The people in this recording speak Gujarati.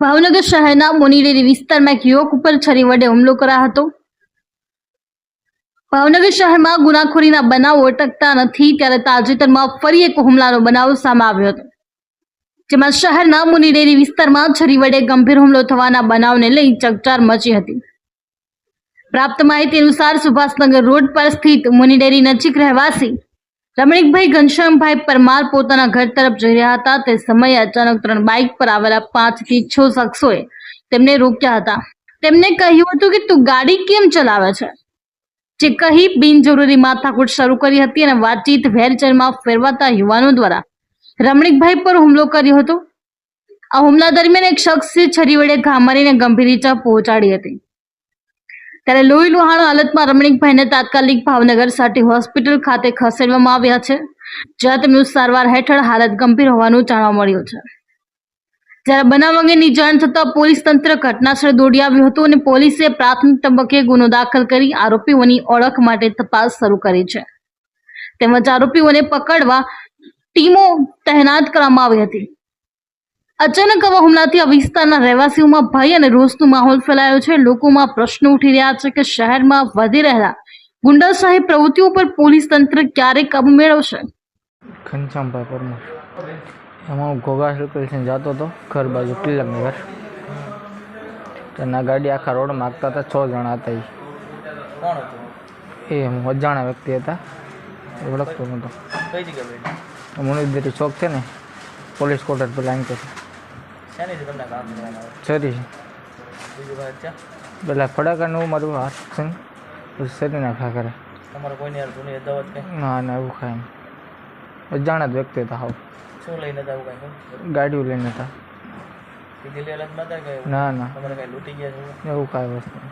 ભાવનગર શહેરના મોનીડેરી વિસ્તારમાં એક યુવક ઉપર છરી વડે હુમલો કરાયો હતો. ભાવનગર શહેરમાં ગુનાખોરીના બનાવો અટકતા નથી, ત્યારે તાજેતરમાં ફરી એક હુમલાનો બનાવ સામે આવ્યો હતો. જેમાં શહેરના મુનીડેરી વિસ્તારમાં છરી વડે ગંભીર હુમલો થવાના બનાવને લઈ ચકચાર મચી હતી. પ્રાપ્ત માહિતી અનુસાર સુભાષનગર રોડ પર સ્થિત મુનીડેરી નજીક રહેવાસી રમણીકભાઈ ઘનશ્યામભાઈ પરમાર પોતાના ઘર તરફ જઈ રહ્યા હતા. તે સમયે અચાનક ત્રણ બાઇક પર આવેલા પાંચથી છ શખ્સોએ તેમને રોક્યા હતા. તેમને કહ્યું હતું કે, તું ગાડી કેમ ચલાવે છે? જે કહી બિનજરૂરી માથાકૂટ શરૂ કરી હતી અને વાતચીત વેરચેરમાં ફેરવાતા યુવાનો દ્વારા રમણીકભાઈ પર હુમલો કર્યો હતો. આ હુમલા દરમિયાન એક શખ્સે છરી વડે ઘા મારીને ગંભીર ઈજા પહોંચાડી હતી. ત્યારે લોહી લુહાણ હાલતમાં રમણીકભાઈને તાત્કાલિક ભાવનગર સાટી હોસ્પિટલ ખાતે ખસેડવામાં આવ્યા છે, જ્યાં તેમનું સારવાર હેઠળ હાલત ગંભીર હોવાનું જાણવા મળ્યું છે. જ્યારે બનાવ અંગેની જાણ થતાં પોલીસ તંત્ર ઘટનાસ્થળે દોડી આવ્યું હતું અને પોલીસે પ્રાથમિક તબક્કે ગુનો દાખલ કરી આરોપીઓની ઓળખ માટે તપાસ શરૂ કરી છે. તેમજ આરોપીઓને પકડવા ટીમો તહેનાત કરવામાં આવી હતી. અચાનક આવા હુમલાથી આ વિસ્તારના રહેવાસીઓમાં ભય અને રોષનો માહોલ ફેલાયો છે. લોકોમાં પ્રશ્નો ઉઠી રહ્યા છે કે શહેરમાં વધી રહેલા ગુંડાશાહી પ્રવૃત્તિઓ પર પોલીસ તંત્ર ક્યારે કાબુ મેળવશે? ઘનશ્યામભાઈ પરમાર. એમાં હું ઘોઘા સર્કલથી જતો હતો ઘર બાજુ તિલકનગર ઘર. તેના ગાડી આખા રોડ માગતા હતા છ જણા હતા એ એ હું અજાણા વ્યક્તિ હતા. ઓળખતો નહોતો. મને જગ્યાએ ચોક છે ને પોલીસ ક્વાર્ટર પેલા અહીં છે શેની તમને કામ કરવાના? છરી બીજું વાત છે? પેલા ફડાકાનું મારું હાથ છે ને પછી શરી નાખા કરે. તમારે કોઈની યાર જૂની અદાવત કઈ? ના ના એવું ખાય એમ અજાણા જ વ્યક્તિ હતા હાવ. શું લઈને હતા એવું કઈ ગાડીઓ લઈને હતા. ના ના. તમારે કઈ લૂંટી ગયા છે? એવું કાંઈ વસ્તુ.